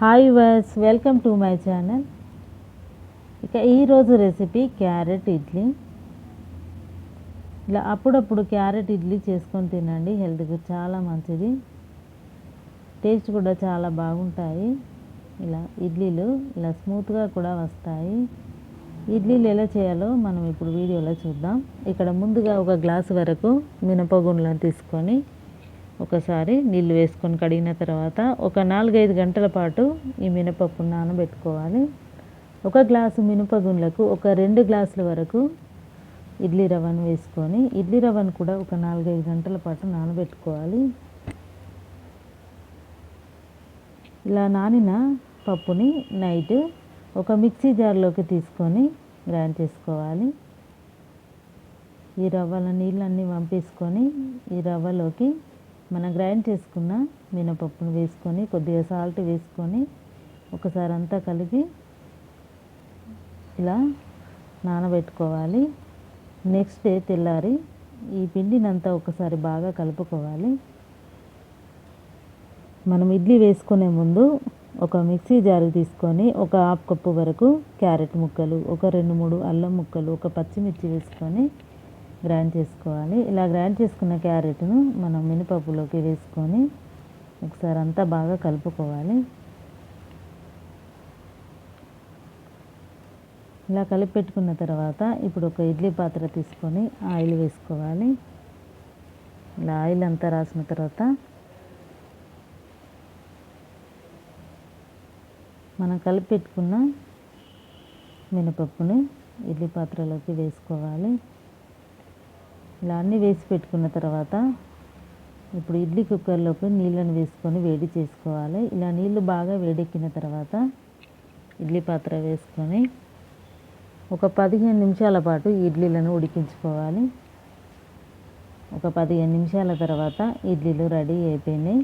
Hi వర్స్ welcome to my channel. ఇక ఈరోజు రెసిపీ క్యారెట్ ఇడ్లీ. ఇలా అప్పుడప్పుడు క్యారెట్ ఇడ్లీ చేసుకొని తినండి హెల్త్కి చాలా మంచిది. టేస్ట్ కూడా చాలా బాగుంటాయి. ఇలా ఇడ్లీలు ఇలా స్మూత్గా కూడా వస్తాయి. ఇడ్లీలు ఎలా చేయాలో మనం ఇప్పుడు వీడియోలో చూద్దాం. ఇక్కడ ముందుగా ఒక గ్లాస్ వరకు మినపగుండ్లను తీసుకొని ఒకసారి నీళ్ళు వేసుకొని కడిగిన తర్వాత ఒక నాలుగైదు గంటల పాటు ఈ మినపప్పు నానబెట్టుకోవాలి. ఒక గ్లాసు మినపగుండ్లకు ఒక రెండు గ్లాసుల వరకు ఇడ్లీ రవ్వను వేసుకొని ఇడ్లీ రవ్వను కూడా ఒక నాలుగైదు గంటల పాటు నానబెట్టుకోవాలి. ఇలా నానిన పప్పుని నైట్ ఒక మిక్సీ జార్లోకి తీసుకొని గ్రైండ్ చేసుకోవాలి. ఈ రవ్వల నీళ్ళన్నీ పంపేసుకొని ఈ రవ్వలోకి మనం గ్రైండ్ చేసుకున్న మినపప్పును వేసుకొని కొద్దిగా సాల్ట్ వేసుకొని ఒకసారి అంతా కలిపి ఇలా నానబెట్టుకోవాలి. నెక్స్ట్ డే తెల్లారి ఈ పిండినంతా ఒకసారి బాగా కలుపుకోవాలి. మనం ఇడ్లీ వేసుకునే ముందు ఒక మిక్సీ జారు తీసుకొని ఒక హాఫ్ కప్పు వరకు క్యారెట్ ముక్కలు ఒక రెండు మూడు అల్లం ముక్కలు ఒక పచ్చిమిర్చి వేసుకొని గ్రైండ్ చేసుకోవాలి. ఇలా గ్రైండ్ చేసుకున్న క్యారెట్ను మనం మినపప్పులోకి వేసుకొని ఒకసారి అంతా బాగా కలుపుకోవాలి. ఇలా కలిపి పెట్టుకున్న తర్వాత ఇప్పుడు ఒక ఇడ్లీ పాత్ర తీసుకొని ఆయిల్ వేసుకోవాలి. ఇలా ఆయిల్ అంతా రాసిన తర్వాత మనం కలిపి పెట్టుకున్న మినపప్పుని ఇడ్లీ పాత్రలోకి వేసుకోవాలి. ఇలా అన్నీ వేసి పెట్టుకున్న తర్వాత ఇప్పుడు ఇడ్లీ కుక్కర్లోకి నీళ్ళను వేసుకొని వేడి చేసుకోవాలి. ఇలా నీళ్ళు బాగా వేడెక్కిన తర్వాత ఇడ్లీ పాత్ర వేసుకొని ఒక పదిహేను నిమిషాల పాటు ఇడ్లీలను ఉడికించుకోవాలి. ఒక పదిహేను నిమిషాల తర్వాత ఇడ్లీలు రెడీ అయిపోయినాయి.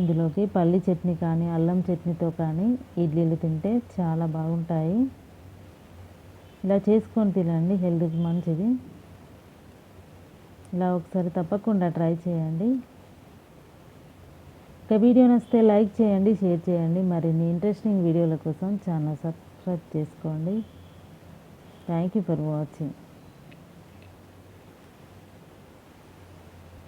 ఇందులోకి పల్లి చట్నీ కానీ అల్లం చట్నీతో కానీ ఇడ్లీలు తింటే చాలా బాగుంటాయి. ఇలా చేసుకొని తినండి హెల్త్కి మంచిది. ఇలా ఒకసారి తప్పకుండా ట్రై చేయండి. ఇక వీడియో నచ్చితే లైక్ చేయండి షేర్ చేయండి. మరిన్ని ఇంట్రెస్టింగ్ వీడియోల కోసం ఛానల్ సబ్స్క్రైబ్ చేసుకోండి. Thank you for watching.